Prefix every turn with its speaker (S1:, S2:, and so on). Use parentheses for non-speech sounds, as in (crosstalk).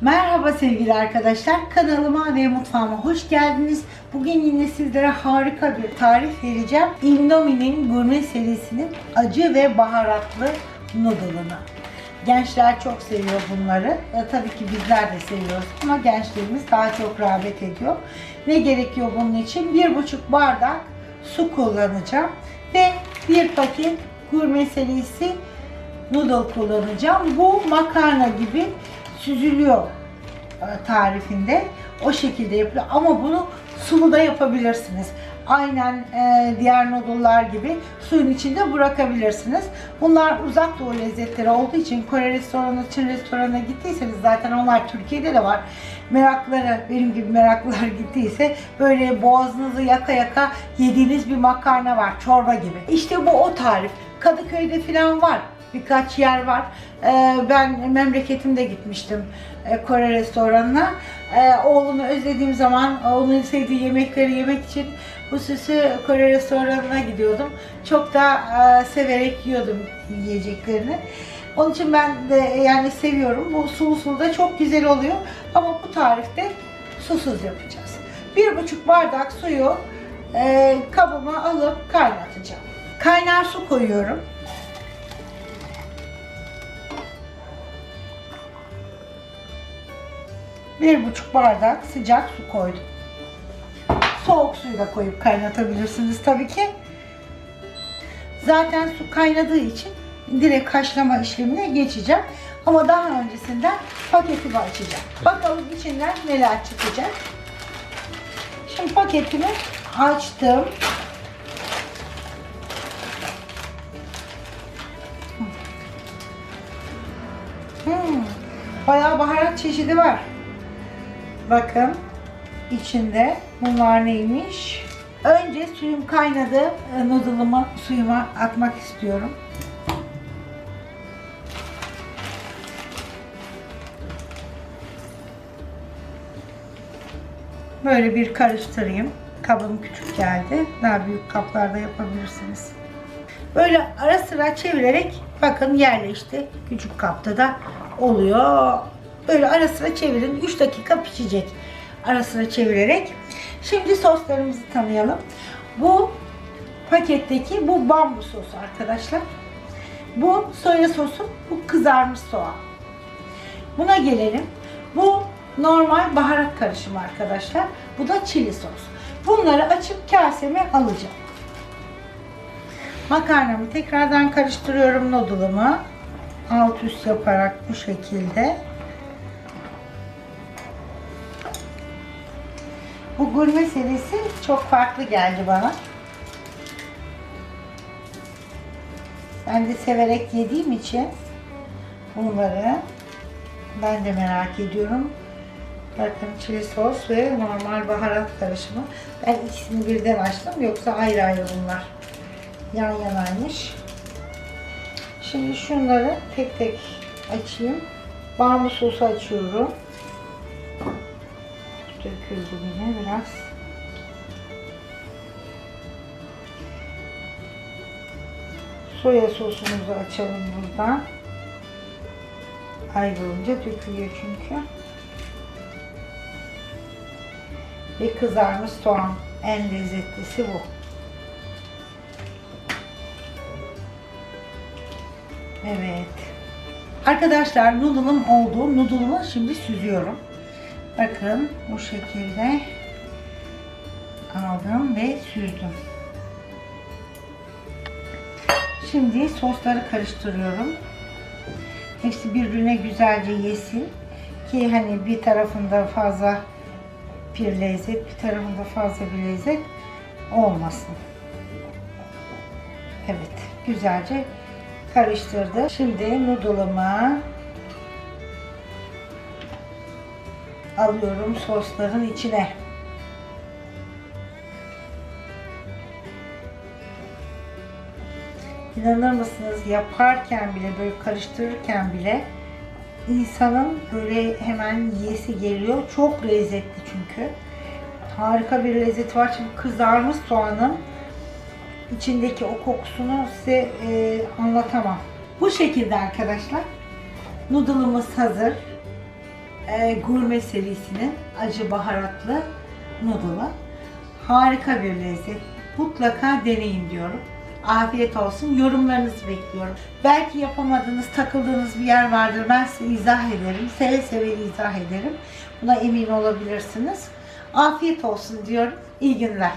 S1: Merhaba sevgili arkadaşlar. Kanalıma ve mutfağıma hoş geldiniz. Bugün yine sizlere harika bir tarif vereceğim. Indomie'nin gurme serisinin acı ve baharatlı noodle'ını. Gençler çok seviyor bunları. E, tabii ki bizler de seviyoruz ama gençlerimiz daha çok rağbet ediyor. Ne gerekiyor bunun için? Bir buçuk bardak su kullanacağım ve bir paket gurme serisi noodle kullanacağım. Bu makarna gibi süzülüyor e, tarifinde. O şekilde yapılıyor. Ama bunu sulu da yapabilirsiniz. Aynen e, diğer noodle'lar gibi suyun içinde bırakabilirsiniz. Bunlar uzak doğu lezzetleri olduğu için Kore restoranı, Çin restoranına gittiyseniz zaten onlar Türkiye'de de var. Merakları, benim gibi meraklılar (laughs) gittiyse böyle boğazınızı yaka yaka yediğiniz bir makarna var. Çorba gibi. İşte bu o tarif. Kadıköy'de falan var birkaç yer var. Ee, ben memleketimde gitmiştim e, Kore restoranına. Ee, oğlumu özlediğim zaman onun sevdiği yemekleri yemek için bu süsü Kore restoranına gidiyordum. Çok da e, severek yiyordum yiyeceklerini. Onun için ben de yani seviyorum. Bu sulu sulu da çok güzel oluyor. Ama bu tarifte susuz yapacağız. Bir buçuk bardak suyu e, kabıma alıp kaynatacağım. Kaynar su koyuyorum. Bir buçuk bardak sıcak su koydum. Soğuk suyu da koyup kaynatabilirsiniz tabii ki. Zaten su kaynadığı için direkt haşlama işlemine geçeceğim. Ama daha öncesinden paketimi açacağım. Bakalım içinden neler çıkacak. Şimdi paketimi açtım. Hmm, bayağı baharat çeşidi var. Bakın içinde bunlar neymiş? Önce suyum kaynadı. E, Noodle'ımı suyuma atmak istiyorum. Böyle bir karıştırayım. Kabım küçük geldi. Daha büyük kaplarda yapabilirsiniz. Böyle ara sıra çevirerek bakın yerleşti. Küçük kapta da oluyor. Böyle ara sıra çevirin. 3 dakika pişecek. Ara sıra çevirerek. Şimdi soslarımızı tanıyalım. Bu paketteki bu bambu sosu arkadaşlar. Bu soya sosu, bu kızarmış soğan. Buna gelelim. Bu normal baharat karışımı arkadaşlar. Bu da çili sos. Bunları açıp kaseme alacağım. Makarnamı tekrardan karıştırıyorum noodle'ımı. Alt üst yaparak bu şekilde. Bu gurme serisi çok farklı geldi bana. Ben de severek yediğim için bunları ben de merak ediyorum. Bakın çili sos ve normal baharat karışımı. Ben ikisini birden açtım yoksa ayrı ayrı bunlar. Yan yanaymış. Şimdi şunları tek tek açayım. Bambu sosu açıyorum döküldü yine biraz. Soya sosumuzu açalım buradan. Ayrılınca dökülüyor çünkü. Ve kızarmış soğan. En lezzetlisi bu. Evet. Arkadaşlar noodle'ım oldu. Noodle'ımı şimdi süzüyorum. Bakın bu şekilde aldım ve süzdüm. Şimdi sosları karıştırıyorum. Hepsi birbirine güzelce yesin. Ki hani bir tarafında fazla bir lezzet, bir tarafında fazla bir lezzet olmasın. Evet, güzelce karıştırdı. Şimdi noodle'ımı alıyorum sosların içine. İnanır mısınız yaparken bile böyle karıştırırken bile insanın böyle hemen yiyesi geliyor. Çok lezzetli çünkü. Harika bir lezzet var. Şimdi kızarmış soğanın içindeki o kokusunu size e, anlatamam. Bu şekilde arkadaşlar. Noodle'ımız hazır. E, gurme serisinin acı baharatlı noodle'ı. Harika bir lezzet. Mutlaka deneyin diyorum. Afiyet olsun. Yorumlarınızı bekliyorum. Belki yapamadığınız, takıldığınız bir yer vardır. Ben size izah ederim. Seve seve izah ederim. Buna emin olabilirsiniz. Afiyet olsun diyorum. İyi günler.